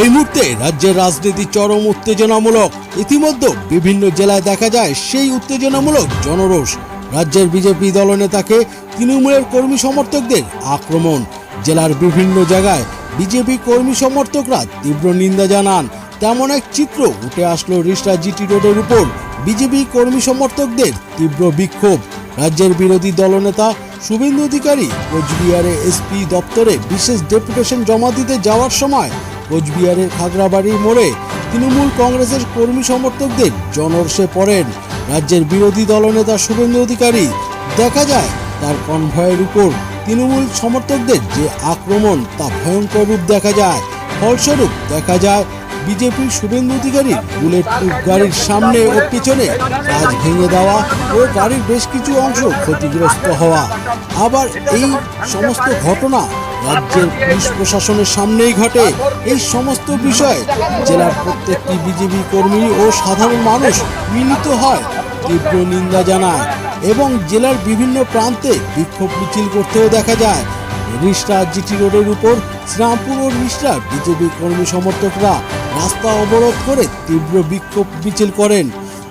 এই মুহূর্তে রাজ্যের রাজনীতি চরম উত্তেজনামূলক। ইতিমধ্যে বিভিন্ন জেলায় দেখা যায় সেই উত্তেজনামূলক জনরোষ। রাজ্যের বিজেপি দলনেতাকে তৃণমূলের কর্মী সমর্থকদের আক্রমণ। জেলার বিভিন্ন জায়গায় বিজেপি কর্মী সমর্থকরা তীব্র নিন্দা জানান। তেমন এক চিত্র উঠে আসলো রিষ্টা জিটি রোডের উপর। বিজেপি কর্মী সমর্থকদের তীব্র বিক্ষোভ। রাজ্যের বিরোধী দলনেতা শুভেন্দু অধিকারী কোচবিহারে এসপি দপ্তরে বিশেষ ডেপুটেশন জমা দিতে যাওয়ার সময় কোচবিহারের খাগড়াবাড়ির মোড়ে তৃণমূল কংগ্রেসের কর্মী সমর্থকদের জনরসে পড়েন। রাজ্যের বিরোধী দলনেতা শুভেন্দু অধিকারী। দেখা যায়, তার কনভয়ের উপর তৃণমূল সমর্থকদের যে আক্রমণ, তা ভয়ঙ্কর রূপ দেখা যায়। ফলস্বরূপ, দেখা যায় বিজেপির শুভেন্দু অধিকারী বুলেট গাড়ির সামনে ও পিছনে কাজ ভেঙে দেওয়া ও গাড়ির বেশ কিছু অংশ ক্ষতিগ্রস্ত হওয়া। আবার এই সমস্ত ঘটনা রাজ্যের পুলিশ প্রশাসনের সামনেই ঘটে এই সমস্ত বিষয়ে। জেলার প্রত্যেকটি বিজেপি কর্মী ও সাধারণ মানুষ মিলিত হয়, তীব্র নিন্দা জানায় এবং জেলার বিভিন্ন প্রান্তে বিক্ষোভ মিছিল করতেও দেখা যায়। রিষ্টা জিটি রোডের উপর শ্রীরামপুর ও রিষ্টা বিজেপি কর্মী সমর্থকরা রাস্তা অবরোধ করে তীব্র বিক্ষোভ মিছিল করেন।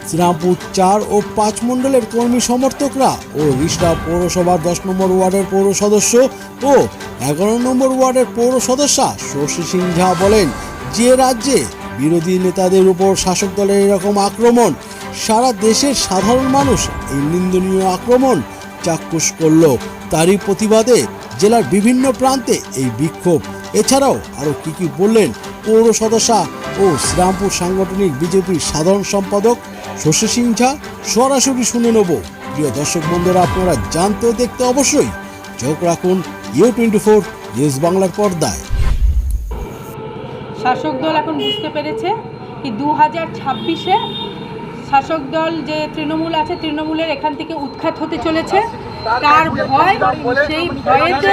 শ্রীরামপুর চার ও পাঁচ মণ্ডলের কর্মী সমর্থকরা ও রিষ্টা পৌরসভার দশ নম্বর ওয়ার্ডের পৌর সদস্য ও এগারো নম্বর ওয়ার্ডের পৌর সদস্যা শশী সিং ঝা বলেন, যে রাজ্যে বিরোধী নেতাদের উপর শাসক দলের এরকম আক্রমণ, সারা দেশের সাধারণ মানুষ এই নিন্দনীয় আক্রমণ চাক্ষুষ করল। তারই প্রতিবাদে জেলার বিভিন্ন প্রান্তে এই বিক্ষোভ। এছাড়াও আরও কী কী বললেন পৌর সদস্যা ও শ্রীরামপুর সাংগঠনিক বিজেপির সাধারণ সম্পাদক শশী সিং ঝা সরাসরি শুনে নেব। প্রিয় দর্শক বন্ধুরা, আপনারা জানতে দেখতে অবশ্যই চোখ রাখুন ইউ টোয়েন্টি ফোর নিউজ বাংলার পর্দায়। শাসক দল এখন বুঝতে পেরেছে কি দু হাজার ছাব্বিশে শাসক দল যে তৃণমূল আছে, তৃণমূলের এখান থেকে উৎখাত হতে চলেছে। তার ভয়, সেই ভয়েতে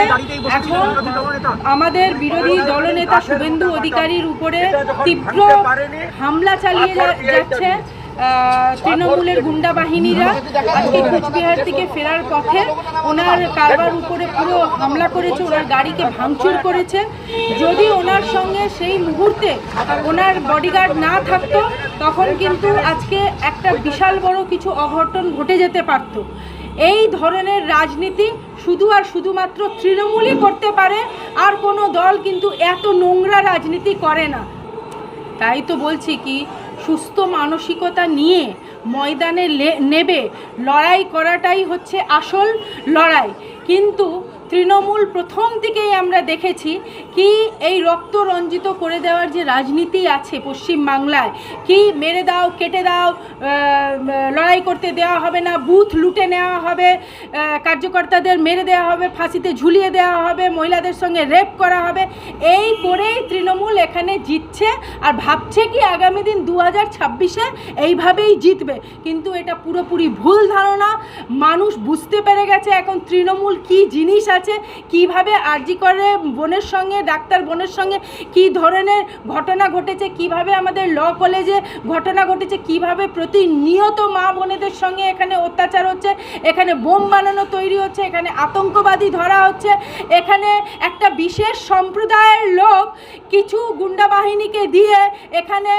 এখন আমাদের বিরোধী দলনেতা শুভেন্দু অধিকারীর উপরে তীব্র হামলা চালিয়ে যাচ্ছে। তৃণমূলের গুন্ডা বাহিনীরা আজকে কোচবিহার থেকে ফেরার পথে ওনার কারবার উপরে পুরো হামলা করেছে, ওনার গাড়িকে ভাঙচুর করেছে। যদি ওনার সঙ্গে সেই মুহূর্তে ওনার বডিগার্ড না থাকতো, তখন কিন্তু আজকে একটা বিশাল বড় কিছু অঘটন ঘটে যেতে পারত। এই ধরনের রাজনীতি শুধু আর শুধুমাত্র তৃণমূলই করতে পারে, আর কোনো দল কিন্তু এত নোংরা রাজনীতি করে না। তাই তো বলছি কি সুস্থ মানসিকতা নিয়ে ময়দানে নেবে। লড়াই করাটাই হচ্ছে আসল লড়াই। কিন্তু তৃণমূল প্রথম থেকেই আমরা দেখেছি কি এই রক্ত রঞ্জিত করে দেওয়ার যে রাজনীতি আছে পশ্চিম বাংলায়, কি মেরে দাও, কেটে দাও লড়াই করতে দেওয়া হবে না, বুথ লুটে নেওয়া হবে কার্যকর্তাদের মেরে দেওয়া হবে, ফাঁসিতে ঝুলিয়ে দেওয়া হবে, মহিলাদের সঙ্গে রেপ করা হবে, এই করেই তৃণমূল এখানে জিতছে আর ভাবছে কি আগামী দিন দু হাজার ছাব্বিশে এইভাবেই জিতবে। কিন্তু এটা পুরোপুরি ভুল ধারণা, মানুষ বুঝতে পেরে গেছে এখন তৃণমূল কি জিনিস আছে কীভাবে আরজি করে বোনের সঙ্গে, ডাক্তার বোনের সঙ্গে, কি ধরনের ঘটনা ঘটেছে, কীভাবে আমাদের ল কলেজে ঘটনা ঘটেছে, কীভাবে প্রতিনিয়ত মা বোনেদের সঙ্গে এখানে অত্যাচার হচ্ছে, এখানে বোম বানানো তৈরি হচ্ছে, এখানে আতঙ্কবাদী ধরা হচ্ছে, এখানে একটা বিশেষ সম্প্রদায়ের লোক কিছু গুন্ডা বাহিনীকে দিয়ে এখানে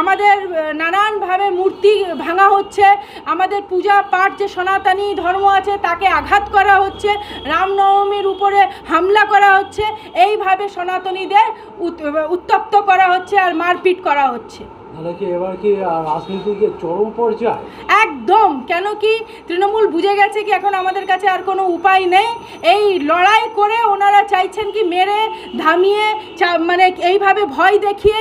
আমাদের নানানভাবে মূর্তি ভাঙা হচ্ছে, আমাদের পূজা পাঠ যে সনাতনী ধর্ম আছে তাকে আঘাত করা হচ্ছে রামনবমীর উপরে হামলা করা হচ্ছে। এইভাবে সনাতনীদের উত- উত্তপ্ত করা হচ্ছে আর মারপিট করা হচ্ছে। একদম। কেন কি? তৃণমূল বুঝে গেছে কি এখন আমাদের কাছে আর কোনো উপায় নেই। এই লড়াই করে ওনারা চাইছেন কি মেরে ধামিয়ে মানে এইভাবে ভয় দেখিয়ে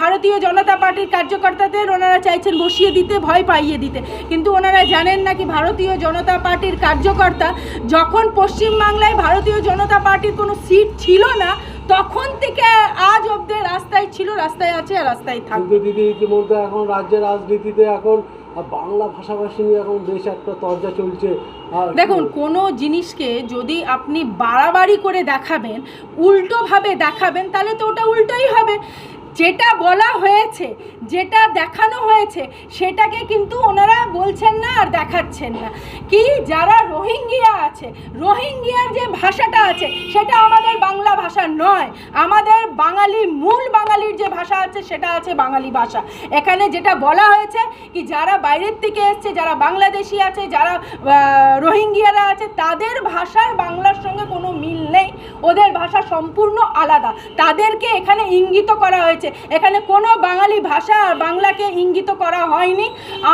ভারতীয় জনতা পার্টির কার্যকর্তাদের ওনারা চাইছেন বসিয়ে দিতে, ভয় পাইয়ে দিতে। কিন্তু ওনারা জানেন না কি ভারতীয় জনতা পার্টির কার্যকর্তা যখন পশ্চিমবাংলায় ভারতীয় জনতা পার্টির কোনো সিট ছিল না তখন থেকে আজ অব্দি রাস্তায় ছিল রাস্তায় আছে আর রাস্তায় থাকবে দিদি ইতিমধ্যে এখন রাজ্যের রাজনীতিতে এখন বাংলা ভাষাভাষী নিয়ে এখন বেশ একটা তর্জা চলছে। দেখুন কোনো জিনিসকে যদি আপনি বাড়াবাড়ি করে দেখাবেন উল্টোভাবে দেখাবেন তাহলে তো ওটা উল্টোই হবে। যেটা বলা হয়েছে, যেটা দেখানো হয়েছে, সেটাকে কিন্তু ওনারা বলছেন না আর দেখাচ্ছেন না। কি যারা রোহিঙ্গিয়া আছে, রোহিঙ্গিয়ার যে ভাষাটা আছে, সেটা আমাদের বাংলা ভাষা নয়। আমাদের বাঙালি, মূল বাঙালির যে ভাষা আছে, সেটা আছে বাঙালি ভাষা। এখানে যেটা বলা হয়েছে কি যারা বাইরের থেকে এসছে, যারা বাংলাদেশি আছে, যারা রোহিঙ্গিয়ারা আছে, তাদের ভাষার বাংলার সঙ্গে কোনো মিল নেই। ওদের ভাষা সম্পূর্ণ আলাদা। তাদেরকে এখানে ইঙ্গিত করা হয়েছে এখানে কোনো বাঙালি ভাষা আর বাংলাকে ইঙ্গিত করা হয়নি।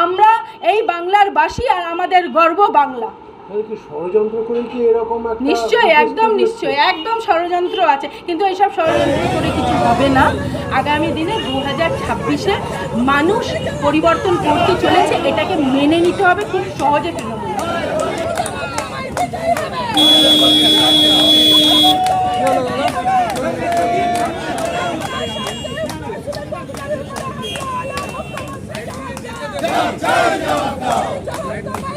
আমরা এই বাংলার বাসী আর আমাদের গর্ব বাংলা। প্রচেষ্টা একদম হচ্ছে? নিশ্চয়ই একদম ষড়যন্ত্র আছে। কিন্তু এইসব ষড়যন্ত্র করে কিছু হবে না। আগামী দিনে দু হাজার ছাব্বিশে মানুষ পরিবর্তন করতে চলেছে এটাকে মেনে নিতে হবে খুব সহজে তৃণমূল। Vande